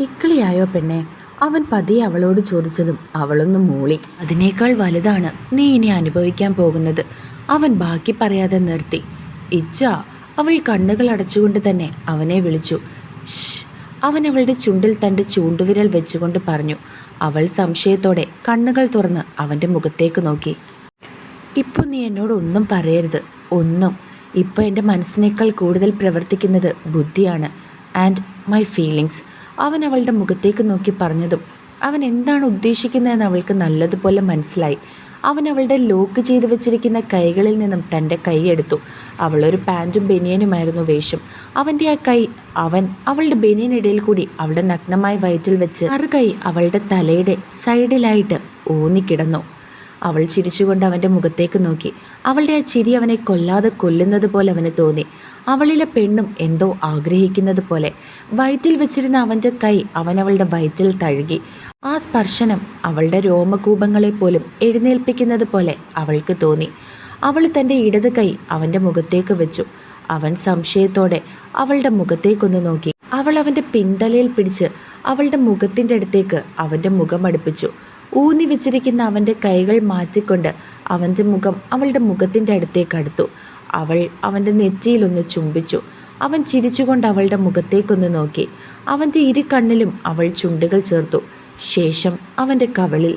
ഇക്കിളിയായോ പെണ്ണെ? അവൻ പതിയെ അവളോട് ചോദിച്ചതും അവളൊന്ന് മൂളി. അതിനേക്കാൾ വലുതാണ് നീ ഇനി അനുഭവിക്കാൻ പോകുന്നത്. അവൻ ബാക്കി പറയാതെ നിർത്തി. ഇച്ച അവൾ കണ്ണുകൾ അടച്ചുകൊണ്ട് തന്നെ അവനെ വിളിച്ചു. അവൻ അവളുടെ ചുണ്ടിൽ തന്റെ ചൂണ്ടുവിരൽ വെച്ചുകൊണ്ട് പറഞ്ഞു. അവൾ സംശയത്തോടെ കണ്ണുകൾ തുറന്ന് അവന്റെ മുഖത്തേക്ക് നോക്കി. ഇപ്പോൾ നീ എന്നോട് ഒന്നും പറയരുത്. ഒന്നും. ഇപ്പോൾ എന്റെ മനസ്സിനേക്കാൾ കൂടുതൽ പ്രവർത്തിക്കുന്നത് ബുദ്ധിയാണ്. And my feelings. അവൻ അവളുടെ മുഖത്തേക്ക് നോക്കി പറഞ്ഞതും അവൻ എന്താണ് ഉദ്ദേശിക്കുന്നതെന്ന് അവൾക്ക് നല്ലതുപോലെ മനസ്സിലായി. അവൻ അവളുടെ ലോക്ക് ചെയ്തു വെച്ചിരിക്കുന്ന കൈകളിൽ നിന്നും തന്റെ കൈ എടുത്തു. അവളൊരു പാന്റും ബനിയനുമായിരുന്നു വേഷം. അവന്റെ ആ കൈ അവൻ അവളുടെ ബനിയനിടയിൽ കൂടി അവളുടെ നഗ്നമായ വയറ്റിൽ വെച്ച് മറു കൈ അവളുടെ തലയുടെ സൈഡിലായിട്ട് ഊന്നിക്കിടന്നു. അവൾ ചിരിച്ചുകൊണ്ട് അവന്റെ മുഖത്തേക്ക് നോക്കി. അവളുടെ ആ ചിരി അവനെ കൊല്ലാതെ കൊല്ലുന്നത് പോലെ അവന് തോന്നി. അവളിലെ പെണ്ണും എന്തോ ആഗ്രഹിക്കുന്നത് പോലെ. വയറ്റിൽ വെച്ചിരുന്ന അവന്റെ കൈ അവനവളുടെ വയറ്റിൽ തഴുകി. ആ സ്പർശനം അവളുടെ രോമകൂപങ്ങളെ പോലും എഴുന്നേൽപ്പിക്കുന്നത് പോലെ അവൾക്ക് തോന്നി. അവൾ തന്റെ ഇടത് കൈ അവന്റെ മുഖത്തേക്ക് വെച്ചു. അവൻ സംശയത്തോടെ അവളുടെ മുഖത്തേക്കൊന്ന് നോക്കി. അവൾ അവന്റെ പിന്തലയിൽ പിടിച്ച് അവളുടെ മുഖത്തിന്റെ അടുത്തേക്ക് അവന്റെ മുഖം അടുപ്പിച്ചു. ഊന്നി വെച്ചിരിക്കുന്ന അവന്റെ കൈകൾ മാറ്റിക്കൊണ്ട് അവന്റെ മുഖം അവളുടെ മുഖത്തിന്റെ അടുത്തേക്ക് അടുത്തു. അവൾ അവന്റെ നെറ്റിയിലൊന്ന് ചുംബിച്ചു. അവൻ ചിരിച്ചുകൊണ്ട് അവളുടെ മുഖത്തേക്കൊന്ന് നോക്കി. അവന്റെ ഇരു കണ്ണിലും അവൾ ചുണ്ടുകൾ ചേർത്തു. ശേഷം അവന്റെ കവളിൽ.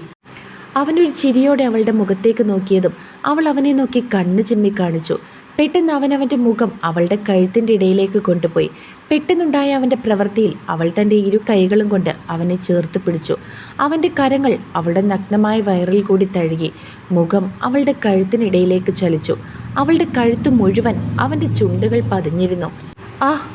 അവനൊരു ചിരിയോടെ അവളുടെ മുഖത്തേക്ക് നോക്കിയതും അവൾ അവനെ നോക്കി കണ്ണ് ചിമ്മി കാണിച്ചു പെട്ടെന്ന് അവൻ അവന്റെ മുഖം അവളുടെ കഴുത്തിന്റെ ഇടയിലേക്ക് കൊണ്ടുപോയി. പെട്ടെന്നുണ്ടായ അവന്റെ പ്രവൃത്തിയിൽ അവൾ തന്റെ ഇരു കൈകളും കൊണ്ട് അവനെ ചേർത്ത് പിടിച്ചു. അവന്റെ കരങ്ങൾ അവളുടെ നഗ്നമായ വയറിൽ കൂടി തഴുകി. മുഖം അവളുടെ കഴുത്തിനിടയിലേക്ക് ചലിച്ചു. അവളുടെ കഴുത്ത് മുഴുവൻ അവന്റെ ചുണ്ടുകൾ പതിഞ്ഞിരുന്നു. ആഹ്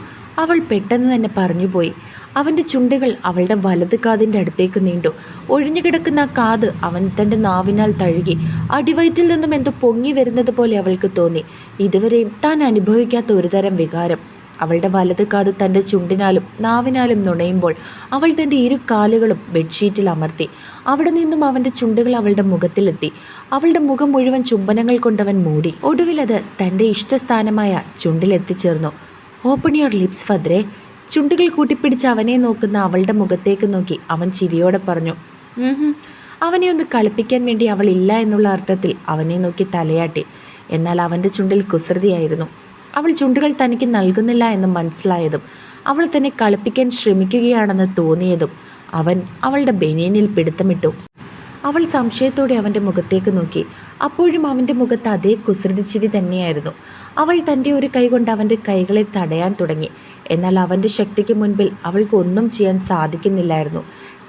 അവൾ പെട്ടെന്ന് തന്നെ പറഞ്ഞുപോയി. അവന്റെ ചുണ്ടുകൾ അവളുടെ വലത് കാതിന്റെ അടുത്തേക്ക് നീണ്ടു. ഒഴിഞ്ഞു കിടക്കുന്ന ആ കാത് അവൻ തന്റെ നാവിനാൽ തഴുകി. അടിവയറ്റിൽ നിന്നും എന്തോ പൊങ്ങി വരുന്നത് പോലെ അവൾക്ക് തോന്നി. ഇതുവരെയും താൻ അനുഭവിക്കാത്ത ഒരുതരം വികാരം. അവളുടെ വലത് കാത് തന്റെ ചുണ്ടിനാലും നാവിനാലും നുണയുമ്പോൾ അവൾ തന്റെ ഇരു കാലുകളും ബെഡ്ഷീറ്റിൽ അമർത്തി. അവിടെ നിന്നും അവന്റെ ചുണ്ടുകൾ അവളുടെ മുഖത്തിലെത്തി. അവളുടെ മുഖം മുഴുവൻ ചുംബനങ്ങൾ കൊണ്ടവൻ മൂടി. ഒടുവിലത് തന്റെ ഇഷ്ടസ്ഥാനമായ ചുണ്ടിലെത്തിച്ചേർന്നു. ഓപ്പൺ യുവർ ലിപ്സ് ഫദ്രെ ചുണ്ടുകൾ കൂട്ടിപ്പിടിച്ച് അവനെ നോക്കുന്ന അവളുടെ മുഖത്തേക്ക് നോക്കി അവൻ ചിരിയോടെ പറഞ്ഞു "ഉം അവനെ ഒന്ന് കളിപ്പിക്കാൻ വേണ്ടി അവൾ ഇല്ല എന്നുള്ള അർത്ഥത്തിൽ അവനെ നോക്കി തലയാട്ടി. എന്നാൽ അവന്റെ ചുണ്ടിൽ കുസൃതിയായിരുന്നു. അവൾ ചുണ്ടുകൾ തനിക്ക് നൽകുന്നില്ല എന്ന് മനസ്സിലായതും അവൾ തന്നെ കളിപ്പിക്കാൻ ശ്രമിക്കുകയാണെന്ന് തോന്നിയതും അവൻ അവളുടെ ബനിയനിൽ പിടുത്തമിട്ടു. അവൾ സംശയത്തോടെ അവന്റെ മുഖത്തേക്ക് നോക്കി. അപ്പോഴും അവന്റെ മുഖത്ത് അതേ കുസൃതിച്ചിരി തന്നെയായിരുന്നു. അവൾ തന്റെ ഒരു കൈ കൊണ്ട് അവന്റെ കൈകളെ തടയാൻ തുടങ്ങി. എന്നാൽ അവന്റെ ശക്തിക്ക് മുൻപിൽ അവൾക്ക് ഒന്നും ചെയ്യാൻ സാധിക്കുന്നില്ലായിരുന്നു.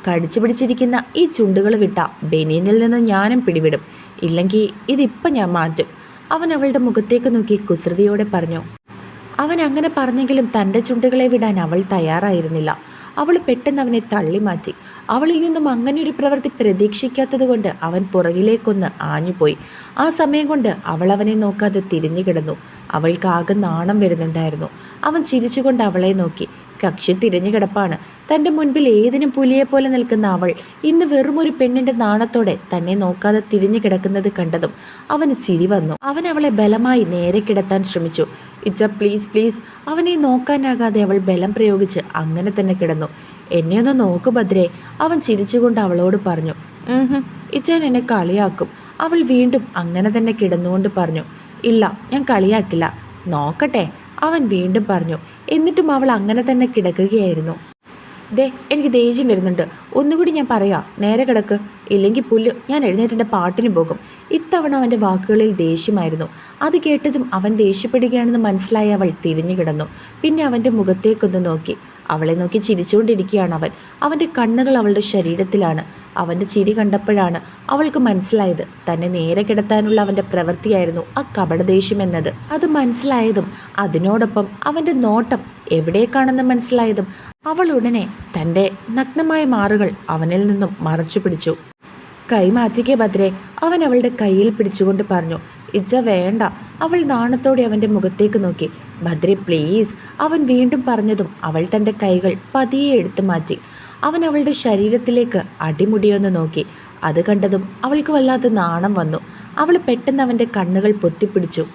കടിച്ചു പിടിച്ചിരിക്കുന്ന ഈ ചുണ്ടുകൾ വിട്ട ബെനീനിൽ നിന്ന് ഞാനും പിടിവിടും. ഇല്ലെങ്കിൽ ഇതിപ്പം ഞാൻ മാറ്റും. അവൻ അവളുടെ മുഖത്തേക്ക് നോക്കി കുസൃതിയോടെ പറഞ്ഞു. അവൻ അങ്ങനെ പറഞ്ഞെങ്കിലും തന്റെ ചുണ്ടുകളെ വിടാൻ അവൾ തയ്യാറായിരുന്നില്ല. അവൾ പെട്ടെന്ന് അവനെ തള്ളി മാറ്റി. അവളിൽ നിന്നും അങ്ങനെ ഒരു പ്രവൃത്തി പ്രതീക്ഷിക്കാത്തത് കൊണ്ട് അവൻ പുറകിലേക്കൊന്ന് ആഞ്ഞുപോയി. ആ സമയം കൊണ്ട് അവൾ അവനെ നോക്കാതെ തിരിഞ്ഞു കിടന്നു. അവൾക്ക് ആകെ നാണം വരുന്നുണ്ടായിരുന്നു. അവൻ ചിരിച്ചുകൊണ്ട് അവളെ നോക്കി. കക്ഷി തിരഞ്ഞു കിടപ്പാണ്. തന്റെ മുൻപിൽ ഏതിനും പുലിയെ പോലെ നിൽക്കുന്ന അവൾ ഇന്ന് വെറും ഒരു പെണ്ണിന്റെ നാണത്തോടെ തന്നെ നോക്കാതെ തിരിഞ്ഞു കിടക്കുന്നത് കണ്ടതും അവന് ചിരി വന്നു. അവൻ അവളെ ബലമായി നേരെ കിടത്താൻ ശ്രമിച്ചു. ഇച്ച പ്ലീസ് പ്ലീസ് അവനെ നോക്കാനാകാതെ അവൾ ബലം പ്രയോഗിച്ച് അങ്ങനെ തന്നെ കിടന്നു. എന്നെ ഒന്ന് നോക്കു ഭദ്രേ അവൻ ചിരിച്ചുകൊണ്ട് അവളോട് പറഞ്ഞു. ഇച്ച ഇച്ചാൻ എന്നെ കളിയാക്കും. അവൾ വീണ്ടും അങ്ങനെ തന്നെ കിടന്നുകൊണ്ട് പറഞ്ഞു. ഇല്ല ഞാൻ കളിയാക്കില്ല. നോക്കട്ടെ. അവൻ വീണ്ടും പറഞ്ഞു എന്നിട്ടും അവൾ അങ്ങനെ തന്നെ കിടക്കുകയായിരുന്നു. ദേ എനിക്ക് ദേഷ്യം വരുന്നുണ്ട്. ഒന്നുകൂടി ഞാൻ പറയാം. നേരെ കിടക്ക്. ഇല്ലെങ്കിൽ പുല്ല് ഞാൻ എഴുന്നേറ്റിന്റെ പാട്ടിന് പോകും. ഇത്തവണ അവന്റെ വാക്കുകളിൽ ദേഷ്യമായിരുന്നു. അത് കേട്ടതും അവൻ ദേഷ്യപ്പെടുകയാണെന്ന് മനസ്സിലായി അവൾ തിരിഞ്ഞു കിടന്നു. പിന്നെ അവന്റെ മുഖത്തേക്കൊന്ന് നോക്കി. അവളെ നോക്കി ചിരിച്ചുകൊണ്ടിരിക്കുകയാണ് അവൻ. അവന്റെ കണ്ണുകൾ അവളുടെ ശരീരത്തിലാണ്. അവന്റെ ചിരി കണ്ടപ്പോഴാണ് അവൾക്ക് മനസ്സിലായത് തന്നെ നേരെ കിടത്താനുള്ള അവന്റെ പ്രവൃത്തിയായിരുന്നു ആ കപടദേഷ്യം എന്നത്. അത് മനസ്സിലായതും അതിനോടൊപ്പം അവന്റെ നോട്ടം എവിടേക്കാണെന്ന് മനസ്സിലായതും അവൾ ഉടനെ തന്റെ നഗ്നമായ മാറുകൾ അവനിൽ നിന്നും മറച്ചു പിടിച്ചു. കൈമാറ്റിക്കേ ഭദ്രേ അവൻ അവളുടെ കയ്യിൽ പിടിച്ചുകൊണ്ട് പറഞ്ഞു ഇജ്ജ വേണ്ട. അവൾ നാണത്തോടെ അവന്റെ മുഖത്തേക്ക് നോക്കി. ഭദ്രെ പ്ലീസ് അവൻ വീണ്ടും പറഞ്ഞതും അവൾ തന്റെ കൈകൾ പതിയെ എടുത്തു മാറ്റി. അവൻ അവളുടെ ശരീരത്തിലേക്ക് അടിമുടിയൊന്ന് നോക്കി. അത് കണ്ടതും അവൾക്ക് വല്ലാത്ത നാണം വന്നു. അവൾ പെട്ടെന്ന് അവന്റെ കണ്ണുകൾ പൊത്തിപ്പിടിച്ചു.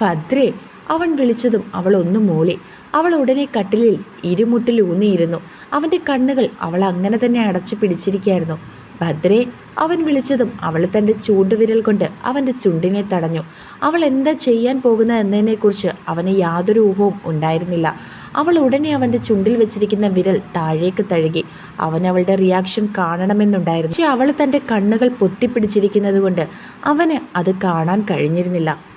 ഭദ്രേ അവൻ വിളിച്ചതും അവൾ ഒന്ന് മൂളി. അവൾ ഉടനെ കട്ടിലിൽ ഇരുമുട്ടിൽ ഊന്നിയിരുന്നു. അവന്റെ കണ്ണുകൾ അവൾ അങ്ങനെ തന്നെ അടച്ചു പിടിച്ചിരിക്കുകയായിരുന്നു ഭദ്രേ അവൻ വിളിച്ചതും അവൾ തന്റെ ചൂണ്ടുവിരൽ കൊണ്ട് അവന്റെ ചുണ്ടിനെ തടഞ്ഞു. അവൾ എന്താ ചെയ്യാൻ പോകുന്ന എന്നതിനെക്കുറിച്ച് അവന് യാതൊരു ഊഹവും ഉണ്ടായിരുന്നില്ല. അവൾ ഉടനെ അവന്റെ ചുണ്ടിൽ വെച്ചിരിക്കുന്ന വിരൽ താഴേക്ക് തഴുകി. അവൻ അവളുടെ റിയാക്ഷൻ കാണണമെന്നുണ്ടായിരുന്നു. പക്ഷെ അവൾ തന്റെ കണ്ണുകൾ പൊത്തിപ്പിടിച്ചിരിക്കുന്നത് കൊണ്ട് അവന് അത് കാണാൻ കഴിഞ്ഞിരുന്നില്ല.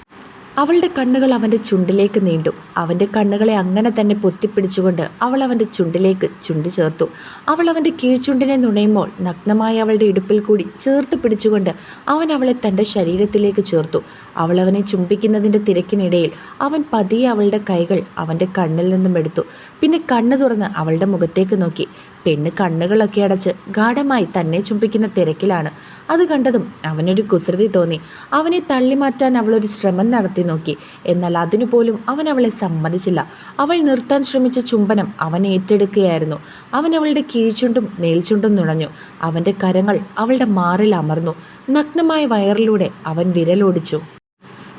അവളുടെ കണ്ണുകൾ അവന്റെ ചുണ്ടിലേക്ക് നീണ്ടു. അവന്റെ കണ്ണുകളെ അങ്ങനെ തന്നെ പൊത്തിപ്പിടിച്ചുകൊണ്ട് അവൾ അവന്റെ ചുണ്ടിലേക്ക് ചുണ്ട് ചേർത്തു. അവൾ അവന്റെ കീഴ്ചുണ്ടിനെ നുണയുമ്പോൾ നഗ്നമായ അവളുടെ ഇടുപ്പിൽ കൂടി ചേർത്ത് പിടിച്ചുകൊണ്ട് അവൻ അവളെ തന്റെ ശരീരത്തിലേക്ക് ചേർത്തു. അവൾ അവനെ ചുംബിക്കുന്നതിന്റെ തിരക്കിനിടയിൽ അവൻ പതിയെ അവളുടെ കൈകൾ അവന്റെ കണ്ണിൽ നിന്നും എടുത്തു. പിന്നെ കണ്ണു തുറന്ന് അവളുടെ മുഖത്തേക്ക് നോക്കി. പെണ്ണ് കണ്ണുകളൊക്കെ അടച്ച് ഗാഠമായി തന്നെ ചുംബിക്കുന്ന തിരക്കിലാണ്. അത് കണ്ടതും അവനൊരു കുസൃതി തോന്നി. അവനെ തള്ളിമാറ്റാൻ അവളൊരു ശ്രമം നടത്തി നോക്കി. എന്നാൽ അതിനു പോലും അവൻ അവളെ സമ്മതിച്ചില്ല. അവൾ നിർത്താൻ ശ്രമിച്ച ചുംബനം അവൻ ഏറ്റെടുക്കുകയായിരുന്നു. അവൻ അവളുടെ കീഴ്ചുണ്ടും മേൽചുണ്ടും നുണഞ്ഞു. അവന്റെ കരങ്ങൾ അവളുടെ മാറിൽ അമർന്നു. നഗ്നമായ വയറിലൂടെ അവൻ വിരലോടിച്ചു.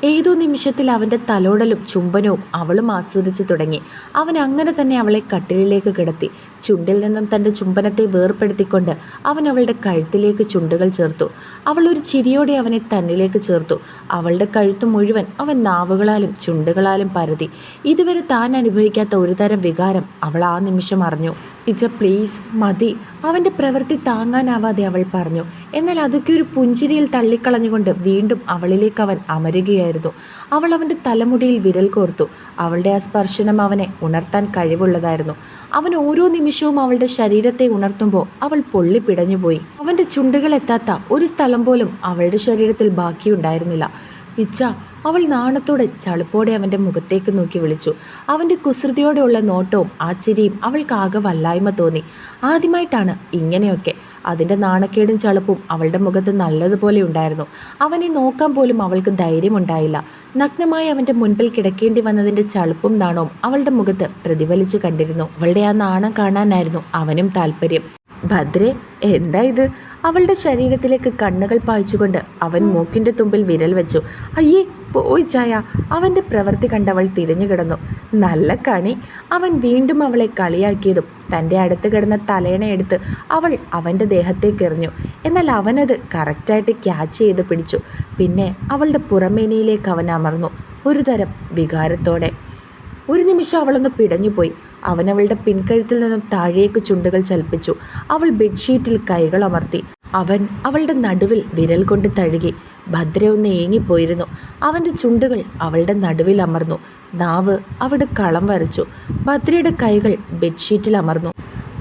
ഏതോ നിമിഷത്തിൽ അവന്റെ തലോടലും ചുംബനവും അവളും ആസ്വദിച്ചു തുടങ്ങി. അവൻ അങ്ങനെ തന്നെ അവളെ കട്ടിലിലേക്ക് കിടത്തി. ചുണ്ടിൽ നിന്നും തന്റെ ചുംബനത്തെ വേർപ്പെടുത്തിക്കൊണ്ട് അവൻ അവളുടെ കഴുത്തിലേക്ക് ചുണ്ടുകൾ ചേർത്തു. അവൾ ഒരു ചിരിയോടെ അവനെ തന്നിലേക്ക് ചേർത്തു. അവളുടെ കഴുത്ത് മുഴുവൻ അവൻ നാവുകളാലും ചുണ്ടുകളാലും പരതി. ഇതുവരെ താൻ അനുഭവിക്കാത്ത ഒരു തരം വികാരം അവൾ ആ നിമിഷം അറിഞ്ഞു. ഇച്ച പ്ലീസ് മതി. അവന്റെ പ്രവൃത്തി താങ്ങാനാവാതെ അവൾ പറഞ്ഞു. എന്നാൽ അതൊക്കെ ഒരു പുഞ്ചിരിയിൽ തള്ളിക്കളഞ്ഞുകൊണ്ട് വീണ്ടും അവളിലേക്ക് അവൻ അമരുകയായിരുന്നു. അവൾ അവന്റെ തലമുടിയിൽ വിരൽ കോർത്തു. അവളുടെ ആ സ്പർശനം അവനെ ഉണർത്താൻ കഴിവുള്ളതായിരുന്നു. അവൻ ഓരോ നിമിഷവും അവളുടെ ശരീരത്തെ ഉണർത്തുമ്പോൾ അവൾ പൊള്ളിപ്പിടഞ്ഞുപോയി അവന്റെ ചുണ്ടുകൾ എത്താത്ത ഒരു സ്ഥലം പോലും അവളുടെ ശരീരത്തിൽ ബാക്കിയുണ്ടായിരുന്നില്ല. ഇച്ച അവൾ നാണത്തോടെ ചളുപ്പോടെ അവന്റെ മുഖത്തേക്ക് നോക്കി വിളിച്ചു. അവന്റെ കുസൃതിയോടെയുള്ള നോട്ടവും ആ ചിരിയും അവൾക്ക് ആകെ വല്ലായ്മ തോന്നി. ആദ്യമായിട്ടാണ് ഇങ്ങനെയൊക്കെ. അതിന്റെ നാണക്കേടും ചളുപ്പും അവളുടെ മുഖത്ത് നല്ലതുപോലെ ഉണ്ടായിരുന്നു. അവനെ നോക്കാൻ പോലും അവൾക്ക് ധൈര്യമുണ്ടായില്ല. നഗ്നമായി അവന്റെ മുൻപിൽ കിടക്കേണ്ടി വന്നതിന്റെ ചളുപ്പും നാണവും അവളുടെ മുഖത്ത് പ്രതിഫലിച്ചു കണ്ടിരുന്നു. അവളുടെ ആ നാണം കാണാനായിരുന്നു അവനും താല്പര്യം. ഭദ്രെ എന്താ ഇത്? അവളുടെ ശരീരത്തിലേക്ക് കണ്ണുകൾ പായിച്ചുകൊണ്ട് അവൻ മൂക്കിന്റെ തുമ്പിൽ വിരൽ വെച്ചു. അയ്യേ പോയി ചായ. അവന്റെ പ്രവൃത്തി കണ്ടവൾ തിരിഞ്ഞു കിടന്നു. നല്ല കണി. അവൻ വീണ്ടും അവളെ കളിയാക്കിയതും തന്റെ അടുത്ത് കിടന്ന തലേണയെടുത്ത് അവൾ അവന്റെ ദേഹത്തേക്ക് എറിഞ്ഞു. എന്നാൽ അവനത് കറക്റ്റായിട്ട് ക്യാച്ച് ചെയ്ത് പിടിച്ചു. പിന്നെ അവളുടെ പുറമേനയിലേക്ക് അവൻ അമർന്നു. ഒരു തരം വികാരത്തോടെ. ഒരു നിമിഷം അവളൊന്ന് പിടഞ്ഞുപോയി. അവൻ അവളുടെ പിൻകഴുത്തിൽ നിന്നും താഴേക്ക് ചുണ്ടുകൾ ചലിപ്പിച്ചു. അവൾ ബെഡ്ഷീറ്റിൽ കൈകൾ അമർത്തി. അവൻ അവളുടെ നടുവിൽ വിരൽ കൊണ്ട് തഴുകി. ഭദ്ര ഒന്ന് ഏങ്ങിപ്പോയിരുന്നു. അവന്റെ ചുണ്ടുകൾ അവളുടെ നടുവിൽ അമർന്നു. നാവ് അവിടെ കളം വരച്ചു. ഭദ്രയുടെ കൈകൾ ബെഡ്ഷീറ്റിൽ അമർന്നു.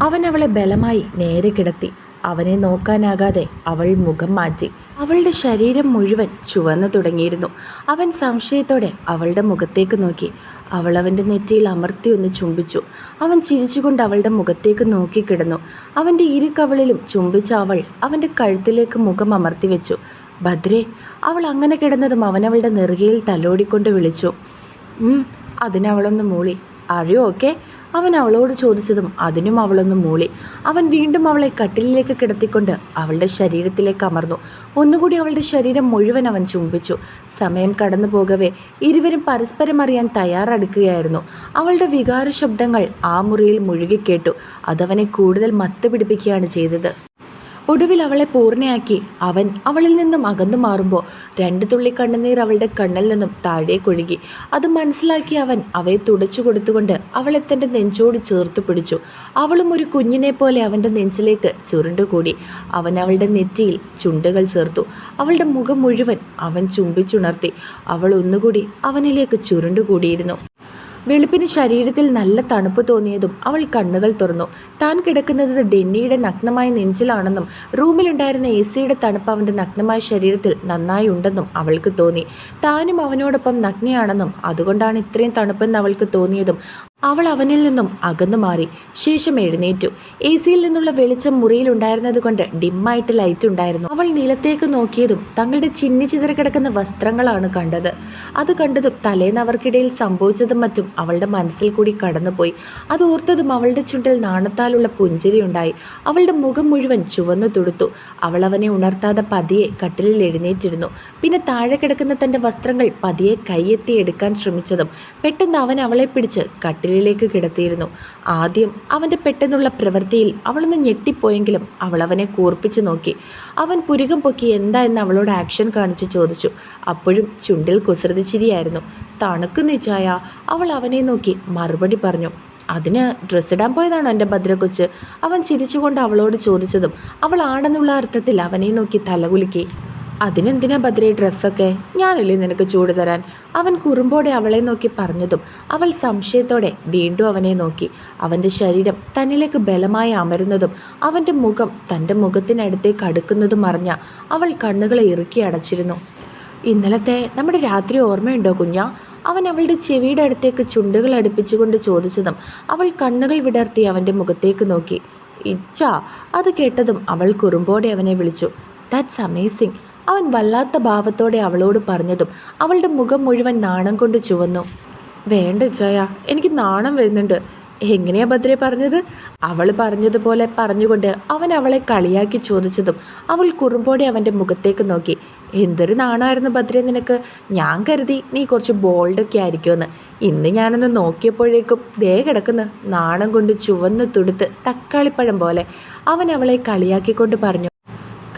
അവൻ അവളെ ബലമായി നേരെ കിടത്തി. അവനെ നോക്കാനാകാതെ അവൾ മുഖം മാറ്റി. അവളുടെ ശരീരം മുഴുവൻ ചുവന്നു തുടങ്ങിയിരുന്നു. അവൻ സംശയത്തോടെ അവളുടെ മുഖത്തേക്ക് നോക്കി. അവൾ അവന്റെ നെറ്റിയിൽ അമർത്തി ഒന്ന് ചുംബിച്ചു. അവൻ ചിരിച്ചുകൊണ്ട് അവളുടെ മുഖത്തേക്ക് നോക്കിക്കിടന്നു അവന്റെ ഇരു കവളിലും ചുംബിച്ച അവൾ അവന്റെ കഴുത്തിലേക്ക് മുഖം അമർത്തി വെച്ചു. ഭദ്രേ അവൾ അങ്ങനെ കിടന്നതും അവനവളുടെ നെറുകയിൽ തലോടിക്കൊണ്ട് വിളിച്ചു. അതിനവളൊന്ന് മൂളി. അറിയോ ഓക്കെ അവൻ അവളോട് ചോദിച്ചതും അതിനും അവളൊന്ന് മൂളി. അവൻ വീണ്ടും അവളെ കട്ടിലിലേക്ക് കിടത്തിക്കൊണ്ട് അവളുടെ ശരീരത്തിലേക്ക് അമർന്നു. ഒന്നുകൂടി അവളുടെ ശരീരം മുഴുവൻ അവൻ ചുംബിച്ചു. സമയം കടന്നു പോകവേ ഇരുവരും പരസ്പരം അറിയാൻ തയ്യാറെടുക്കുകയായിരുന്നു. അവളുടെ വികാര ശബ്ദങ്ങൾ ആ മുറിയിൽ മുഴുകിക്കേട്ടു അതവനെ കൂടുതൽ മത്ത് പിടിപ്പിക്കുകയാണ് ചെയ്തത്. ഒടുവിൽ അവളെ പൂർണയാക്കി. അവൻ അവളിൽ നിന്നും അകന്നു മാറുമ്പോൾ രണ്ട് തുള്ളി കണ്ണുനീർ അവളുടെ കണ്ണിൽ നിന്നും താഴേക്കൊഴുകി അത് മനസ്സിലാക്കി അവൻ അവയെ തുടച്ചു കൊടുത്തുകൊണ്ട് അവളെ തന്റെ നെഞ്ചോട് ചേർത്ത് പിടിച്ചു. അവളും ഒരു കുഞ്ഞിനെ പോലെ അവന്റെ നെഞ്ചിലേക്ക് ചുരുണ്ടുകൂടി അവൻ അവളുടെ നെറ്റിയിൽ ചുണ്ടുകൾ ചേർത്തു. അവളുടെ മുഖം മുഴുവൻ അവൻ ചുംബിച്ചുണർത്തി. അവൾ ഒന്നുകൂടി അവനിലേക്ക് ചുരുണ്ടുകൂടിയിരുന്നു വെളുപ്പിന് ശരീരത്തിൽ നല്ല തണുപ്പ് തോന്നിയതും അവൾ കണ്ണുകൾ തുറന്നു. താൻ കിടക്കുന്നത് ഡെന്നിയുടെ നഗ്നമായ നെഞ്ചിലാണെന്നും റൂമിലുണ്ടായിരുന്ന എ സിയുടെ തണുപ്പ് അവന്റെ നഗ്നമായ ശരീരത്തിൽ നന്നായി ഉണ്ടെന്നും അവൾക്ക് തോന്നി. താനും അവനോടൊപ്പം നഗ്നയാണെന്നും അതുകൊണ്ടാണ് ഇത്രയും തണുപ്പെന്ന് അവൾക്ക് തോന്നിയതും അവൾ അവനിൽ നിന്നും അകന്നു മാറി. ശേഷം എഴുന്നേറ്റു. എ സിയിൽ നിന്നുള്ള വെളിച്ചം മുറിയിലുണ്ടായിരുന്നത് കൊണ്ട് ഡിമ്മായിട്ട് ലൈറ്റ് ഉണ്ടായിരുന്നു. അവൾ നിലത്തേക്ക് നോക്കിയതും തങ്ങളുടെ ചിന്നി ചിതറി കിടക്കുന്ന വസ്ത്രങ്ങളാണ് കണ്ടത്. അത് കണ്ടതും തലേന്ന് അവർക്കിടയിൽ സംഭവിച്ചതും മറ്റും അവളുടെ മനസ്സിൽ കൂടി കടന്നുപോയി. അത് ഓർത്തതും അവളുടെ ചുണ്ടിൽ നാണത്താലുള്ള പുഞ്ചിരിയുണ്ടായി അവളുടെ മുഖം മുഴുവൻ ചുവന്നു തുടുത്തു. അവൾ അവനെ ഉണർത്താതെ പതിയെ കട്ടിലിൽ എഴുന്നേറ്റിരുന്നു. പിന്നെ താഴെ കിടക്കുന്ന തന്റെ വസ്ത്രങ്ങൾ പതിയെ കൈയെത്തി എടുക്കാൻ ശ്രമിച്ചതും പെട്ടെന്ന് അവൻ അവളെ പിടിച്ച് കട്ടിൽ കട്ടിലിലേക്ക് കിടത്തിയിരുന്നു. ആദ്യം അവന്റെ പെട്ടെന്നുള്ള പ്രവൃത്തിയിൽ അവളൊന്ന് ഞെട്ടിപ്പോയെങ്കിലും അവൾ അവനെ കൂർപ്പിച്ചു നോക്കി. അവൻ പുരുകം പൊക്കി എന്താ എന്ന് അവളോട് ആക്ഷൻ കാണിച്ച് ചോദിച്ചു. അപ്പോഴും ചുണ്ടിൽ കുസൃതി ചിരിയായിരുന്നു തണുക്കുന്ന ചായ അവൾ അവനെ നോക്കി മറുപടി പറഞ്ഞു അതിന് ഡ്രസ്സ് ഇടാൻ പോയതാണ് എന്റെ ഭദ്രക്കൊച്ച് അവൻ ചിരിച്ചുകൊണ്ട് അവളോട് ചോദിച്ചതും അവൾ ആണെന്നുള്ള അർത്ഥത്തിൽ അവനെ നോക്കി തലകുലുക്കി. അതിനെന്തിനാ ഭദ്രേ ഡ്രസ്സൊക്കെ? ഞാനല്ലേ നിനക്ക് ചൂട് തരാൻ. അവൻ കുറുമ്പോടെ അവളെ നോക്കി പറഞ്ഞതും അവൾ സംശയത്തോടെ വീണ്ടും അവനെ നോക്കി. അവന്റെ ശരീരം തന്നിലേക്ക് ബലമായി അമരുന്നതും അവന്റെ മുഖം തന്റെ മുഖത്തിനടുത്തേക്ക് അടുക്കുന്നതും അറിഞ്ഞ അവൾ കണ്ണുകളെ ഇറുക്കി അടച്ചിരുന്നു. ഇന്നലത്തെ നമ്മുടെ രാത്രി ഓർമ്മയുണ്ടോ കുഞ്ഞ? അവൻ അവളുടെ ചെവിയുടെ അടുത്തേക്ക് ചുണ്ടുകൾ അടുപ്പിച്ചുകൊണ്ട് ചോദിച്ചതും അവൾ കണ്ണുകൾ വിടർത്തി അവന്റെ മുഖത്തേക്ക് നോക്കി. ഇച്ഛ അത് കേട്ടതും അവൾ കുറുമ്പോടെ അവനെ വിളിച്ചു. ദാറ്റ്സ് അമേസിങ് അവൻ വല്ലാത്ത ഭാവത്തോടെ അവളോട് പറഞ്ഞതും അവളുടെ മുഖം മുഴുവൻ നാണം കൊണ്ട് ചുവന്നു. വേണ്ട ജയ എനിക്ക് നാണം വരുന്നുണ്ട്. എങ്ങനെയാ ഭദ്രയെ പറഞ്ഞത്? അവൾ പറഞ്ഞതുപോലെ പറഞ്ഞുകൊണ്ട് അവൻ അവളെ കളിയാക്കി ചോദിച്ചതും അവൾ കുറുമ്പോടെ അവന്റെ മുഖത്തേക്ക് നോക്കി. എന്തൊരു നാണമായിരുന്നു ഭദ്രേ നിനക്ക്? ഞാൻ കരുതി നീ കുറച്ച് ബോൾഡൊക്കെ ആയിരിക്കുമെന്ന്. ഇന്ന് ഞാനൊന്ന് നോക്കിയപ്പോഴേക്കും ദേ കിടക്കുന്നു. നാണം കൊണ്ട് ചുവന്ന് തുടുത്ത് തക്കാളിപ്പഴം പോലെ. അവൻ അവളെ കളിയാക്കിക്കൊണ്ട് പറഞ്ഞു.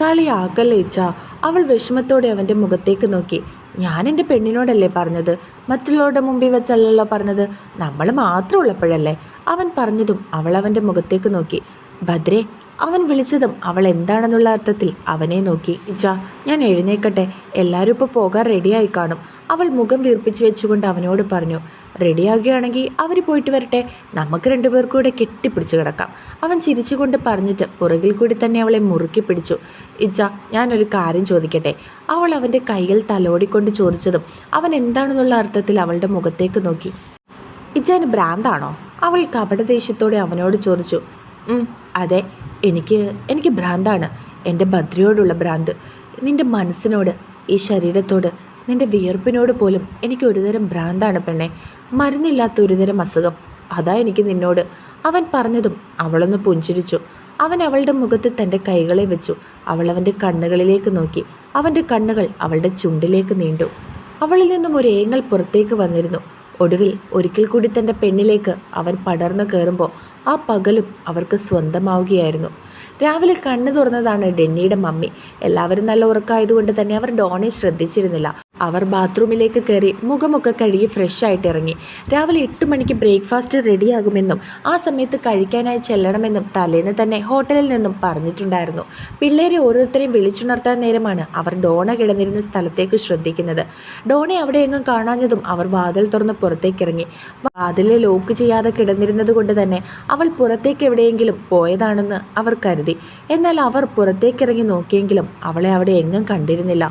കളിയാക്കല്ലേ ആകലേച്ച അവൾ വിഷമത്തോടെ അവന്റെ മുഖത്തേക്ക് നോക്കി. ഞാൻ എന്റെ പെണ്ണിനോടല്ലേ പറഞ്ഞത്? മറ്റുള്ളവരുടെ മുമ്പിൽ വെച്ചല്ലല്ലോ പറഞ്ഞത്? നമ്മൾ മാത്രം ഉള്ളപ്പോഴല്ലേ? അവൻ പറഞ്ഞതും അവൾ അവന്റെ മുഖത്തേക്ക് നോക്കി. ഭദ്രേ അവൻ വിളിച്ചതും അവൾ എന്താണെന്നുള്ള അർത്ഥത്തിൽ അവനെ നോക്കി. ഇച്ച ഞാൻ എഴുന്നേക്കട്ടെ. എല്ലാവരും ഇപ്പോൾ പോകാൻ റെഡിയായി കാണും. അവൾ മുഖം വീർപ്പിച്ച് വെച്ചുകൊണ്ട് അവനോട് പറഞ്ഞു റെഡിയാകുകയാണെങ്കിൽ അവർ പോയിട്ട് വരട്ടെ. നമുക്ക് രണ്ടുപേർക്കും കൂടെ കെട്ടിപ്പിടിച്ച് കിടക്കാം. അവൻ ചിരിച്ചുകൊണ്ട് പറഞ്ഞിട്ട് പുറകിൽ കൂടി തന്നെ അവളെ മുറുക്കി പിടിച്ചു. ഇച്ച ഞാനൊരു കാര്യം ചോദിക്കട്ടെ. അവൾ അവന്റെ കൈകൾ തലോടിക്കൊണ്ട് ചോദിച്ചതും അവൻ എന്താണെന്നുള്ള അർത്ഥത്തിൽ അവളുടെ മുഖത്തേക്ക് നോക്കി. ഇജാന് ഭ്രാന്താണോ? അവൾ കപടദേഷ്യത്തോടെ അവനോട് ചോദിച്ചു "ഉം, അതെ എനിക്ക് എനിക്ക് ഭ്രാന്താണ്. എന്റെ ഭദ്രയോടുള്ള ഭ്രാന്ത്. നിന്റെ മനസ്സിനോട് ഈ ശരീരത്തോട് നിന്റെ വിയർപ്പിനോട് പോലും എനിക്ക് ഒരുതരം ഭ്രാന്താണ് പെണ്ണെ. മരുന്നില്ലാത്ത ഒരുതരം അസുഖം. അതാ എനിക്ക് നിന്നോട്. അവൻ പറഞ്ഞതും അവളൊന്ന് പുഞ്ചിരിച്ചു. അവൻ അവളുടെ മുഖത്ത് തന്റെ കൈകളെ വെച്ചു. അവൾ അവന്റെ കണ്ണുകളിലേക്ക് നോക്കി. അവന്റെ കണ്ണുകൾ അവളുടെ ചുണ്ടിലേക്ക് നീണ്ടു. അവളിൽ നിന്നും ഒരു ഏങ്ങൽ പുറത്തേക്ക് വന്നിരുന്നു. ഒടുവിൽ ഒരിക്കൽ കൂടി തന്റെ പെണ്ണിലേക്ക് അവൻ പടർന്നു കയറുമ്പോൾ ആ പകലും അവർക്ക് സ്വന്തമാവുകയായിരുന്നു. രാവിലെ കണ്ണു തുറന്നതാണ് ഡെന്നിയുടെ മമ്മി. എല്ലാവരും നല്ല ഉറക്കമായതുകൊണ്ട് തന്നെ അവർ ഡോണെ ശ്രദ്ധിച്ചിരുന്നില്ല. അവർ ബാത്റൂമിലേക്ക് കയറി മുഖമൊക്കെ കഴുകി ഫ്രഷ് ആയിട്ട് ഇറങ്ങി. രാവിലെ എട്ട് മണിക്ക് ബ്രേക്ക്ഫാസ്റ്റ് റെഡിയാകുമെന്നും ആ സമയത്ത് കഴിക്കാനായി ചെല്ലണമെന്നും തലേന്ന് തന്നെ ഹോട്ടലിൽ നിന്നും പറഞ്ഞിട്ടുണ്ടായിരുന്നു. പിള്ളേരെ ഓരോരുത്തരെയും വിളിച്ചുണർത്താൻ നേരമാണ് അവർ ഡോണ കിടന്നിരുന്ന സ്ഥലത്തേക്ക് ശ്രദ്ധിക്കുന്നത്. ഡോണെ അവിടെയെങ്ങും കാണാഞ്ഞതും അവർ വാതിൽ തുറന്ന് പുറത്തേക്ക് ഇറങ്ങി. വാതിലെ ലോക്ക് ചെയ്യാതെ കിടന്നിരുന്നത് കൊണ്ട് തന്നെ അവൾ പുറത്തേക്ക് എവിടെയെങ്കിലും പോയതാണെന്ന് അവർ കരുതി. എന്നാൽ അവർ പുറത്തേക്കിറങ്ങി നോക്കിയെങ്കിലും അവളെ അവിടെ എങ്ങും കണ്ടിരുന്നില്ല.